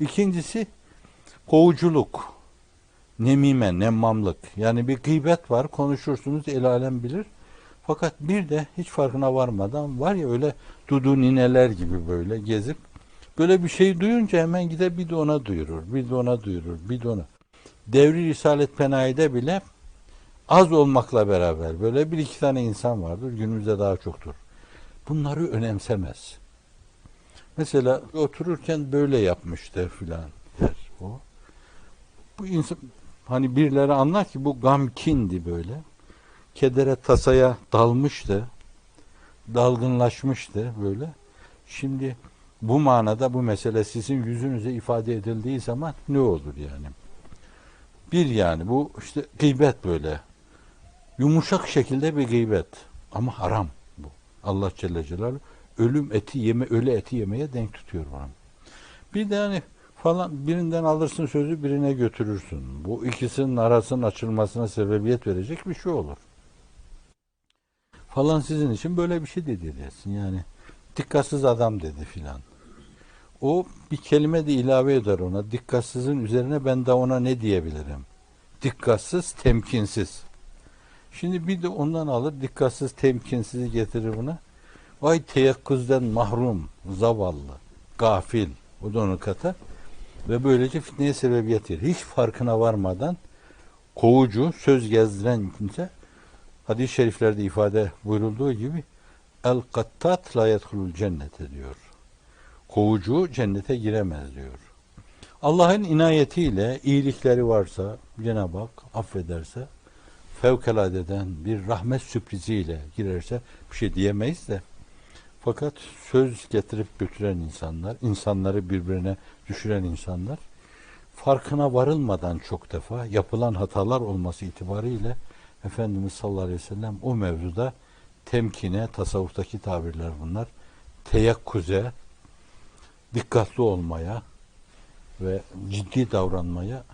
İkincisi kovuculuk. Nemime, nemmamlık. Yani bir gıybet var. Konuşursunuz el alem bilir. Fakat bir de hiç farkına varmadan var ya öyle dudu nineler gibi böyle gezip böyle bir şey duyunca hemen gider bir de ona duyurur. Bir de ona duyurur. Bir de ona. Devri Risalet Penayi'de bile az olmakla beraber böyle bir iki tane insan vardır. Günümüzde daha çoktur. Bunları önemsemez. Mesela otururken böyle yapmıştı filan der o. Bu insan hani birileri anlar ki bu gamkindi böyle. Kedere tasaya dalmıştı. Dalgınlaşmıştı böyle. Şimdi bu manada bu mesele sizin yüzünüze ifade edildiği zaman ne olur yani? Bir yani bu işte gıybet böyle. Yumuşak şekilde bir gıybet. Ama haram bu. Allah Celle Celaluhu ölüm eti yeme, ölü eti yemeye denk tutuyor bana. Bir de hani falan birinden alırsın sözü birine götürürsün. Bu ikisinin arasının açılmasına sebebiyet verecek bir şey olur. Falan sizin için böyle bir şey dedi dersin yani. Dikkatsiz adam dedi filan. O bir kelime de ilave eder ona. Dikkatsizin üzerine ben de ona ne diyebilirim? Dikkatsiz, temkinsiz. Şimdi bir de ondan alır dikkatsiz, temkinsizi getirir buna. Vay teyakkuzden mahrum, zavallı, gafil. O da onu katar. Ve böylece fitneye sebebiyet verir. Hiç farkına varmadan kovucu, söz gezdiren kimse hadis-i şeriflerde ifade buyurulduğu gibi el kattat la yedhulul cennete diyor. Kovucu cennete giremez diyor. Allah'ın inayetiyle iyilikleri varsa Cenab-ı Hak affederse fevkaladeden bir rahmet sürpriziyle girerse bir şey diyemeyiz de fakat söz getirip götüren insanlar, insanları birbirine düşüren insanlar farkına varılmadan çok defa yapılan hatalar olması itibariyle Efendimiz sallallahu aleyhi ve sellem o mevzuda temkine, tasavvuftaki tabirler bunlar, teyakkuze, dikkatli olmaya ve ciddi davranmaya